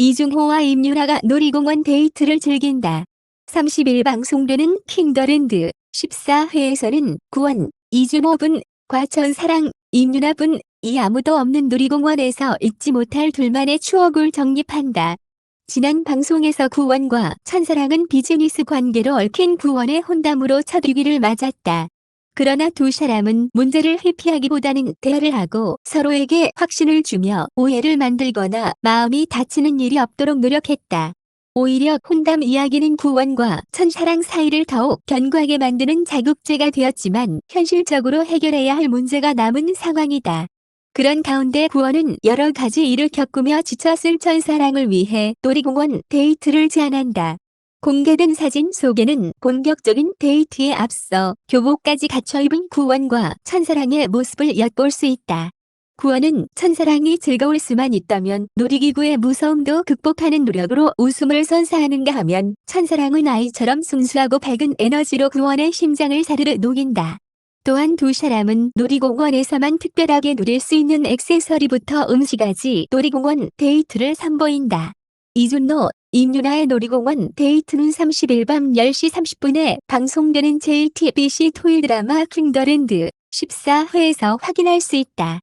이중호와 임유라가 놀이공원 데이트를 즐긴다. 30일 방송되는 킹더랜드 14회에서는 구원, 이준호 분 과 천사랑, 임유라 분 이 아무도 없는 놀이공원에서 잊지 못할 둘만의 추억을 정립한다. 지난 방송에서 구원과 천사랑은 비즈니스 관계로 얽힌 구원의 혼담으로 첫 위기를 맞았다. 그러나 두 사람은 문제를 회피하기보다는 대화를 하고 서로에게 확신을 주며 오해를 만들거나 마음이 다치는 일이 없도록 노력했다. 오히려 혼담 이야기는 구원과 천사랑 사이를 더욱 견고하게 만드는 자극제가 되었지만 현실적으로 해결해야 할 문제가 남은 상황이다. 그런 가운데 구원은 여러 가지 일을 겪으며 지쳤을 천사랑을 위해 놀이공원 데이트를 제안한다. 공개된 사진 속에는 본격적인 데이트에 앞서 교복까지 갖춰 입은 구원과 천사랑의 모습을 엿볼 수 있다. 구원은 천사랑이 즐거울 수만 있다면 놀이기구의 무서움도 극복하는 노력으로 웃음을 선사하는가 하면 천사랑은 아이처럼 순수하고 밝은 에너지로 구원의 심장을 사르르 녹인다. 또한 두 사람은 놀이공원에서만 특별하게 누릴 수 있는 액세서리부터 음식까지 놀이공원 데이트를 선보인다. 이준노, 임유나의 놀이공원 데이트는 30일 밤 10시 30분에 방송되는 JTBC 토일 드라마 킹더랜드 14회에서 확인할 수 있다.